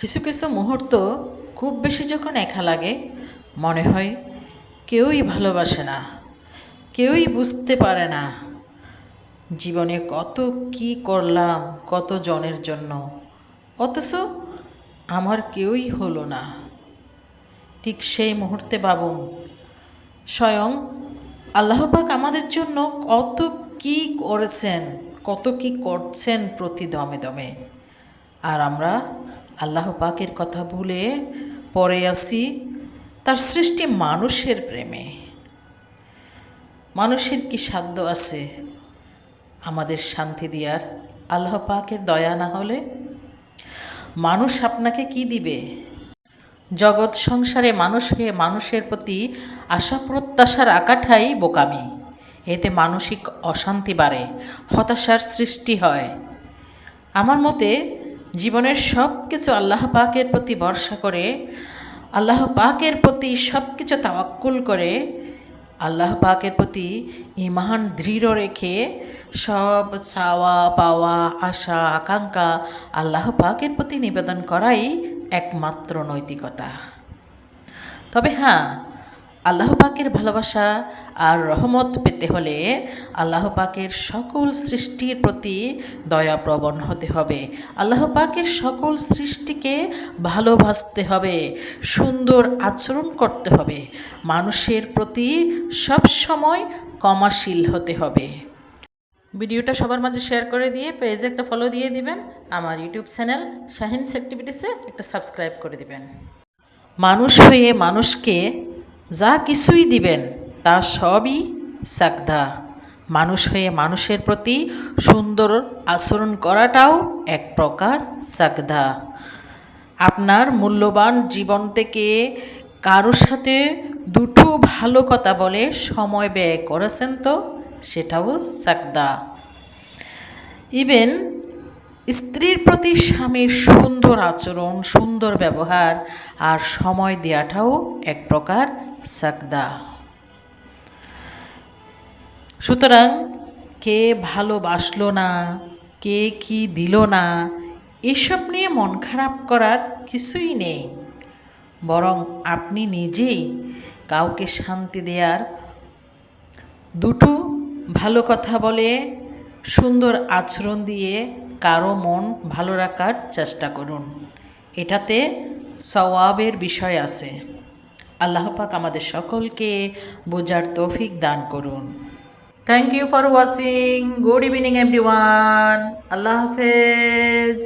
কিছু কিছু মুহূর্ত খুব বেশি যখন একা লাগে, মনে হয় কেউই ভালোবাসে না, কেউই বুঝতে পারে না জীবনে কত কি করলাম, কত জনের জন্য, অথচ আমার কেউই হলো না। ঠিক সেই মুহূর্তে ভাবুন, স্বয়ং আল্লাহ পাক আমাদের জন্য কত কি করেছেন, কত কি করছেন প্রতি দমে দমে। আর আমরা আল্লাহ পাকের কথা ভুলে পরে আসি তার সৃষ্টি মানুষের প্রেমে। মানুষের কি সাধ্য আছে আমাদের শান্তি দেওয়ার আল্লাহ পাকের দয়া না হলে মানুষ আপনাকে কি দিবে? জগৎ সংসারে মানুষকে মানুষের প্রতি আশা প্রত্যাশা রাখাটাই বোকামি। এতে মানসিক অশান্তি বাড়ে, হতাশার সৃষ্টি হয়। আমার মতে জীবনের সব কিছু আল্লাহ পাকের প্রতি ভরসা করে, আল্লাহ পাকের প্রতি সব কিছু তাওয়াক্কুল করে, আল্লাহ পাকের প্রতি ইমান দৃঢ় রেখে সব চাওয়া, পাওয়া, আশা, আকাঙ্ক্ষা আল্লাহ পাকের প্রতি নিবেদন করাই একমাত্র নৈতিকতা। তবে হ্যাঁ আল্লাহ পাকের ভালোবাসা আর রহমত পেতে হলে আল্লাহ পাকের সকল সৃষ্টির প্রতি দয়াপ্রবণ হতে হবে। আল্লাহ পাকের সকল সৃষ্টিকে ভালোবাসতে হবে, সুন্দর আচরণ করতে হবে, মানুষের প্রতি সব সময় ক্ষমাশীল হতে হবে। ভিডিওটা সবার মাঝে শেয়ার করে দিয়ে পেজে একটা ফলো দিয়ে দিবেন, আমার ইউটিউব চ্যানেল শাহিনস অ্যাক্টিভিটিসে একটা সাবস্ক্রাইব করে দিবেন। মানুষ হয়ে মানুষকে যা কিছুই দিবেন, তা সবই সাকদা। মানুষ হয়ে মানুষের প্রতি সুন্দর আচরণ করাটাও এক প্রকার সাকদা। আপনার মূল্যবান জীবন থেকে কারোর সাথে দুটো ভালো কথা বলে সময় ব্যয় করেছেন তো, সেটাও সাকদা। ইভেন স্ত্রীর প্রতি স্বামীর সুন্দর আচরণ, সুন্দর ব্যবহার আর সময় দেওয়াটাও এক প্রকার সাকদা। সুতরাং কে ভালোবাসলো না, কে কি দিল না, এসব নিয়ে মন খারাপ করার কিছুই নেই। বরং আপনি নিজেই কাউকে শান্তি দেওয়ার দুটো ভালো কথা বলে, সুন্দর আচরণ দিয়ে কারও মন ভালো রাখার চেষ্টা করুন। এটাতে সওয়াবের বিষয় আছে। আল্লাহ পাক আমাদের সকলকে বোঝার তৌফিক দান করুন। Thank you for watching good evening everyone আল্লাহ হাফেজ।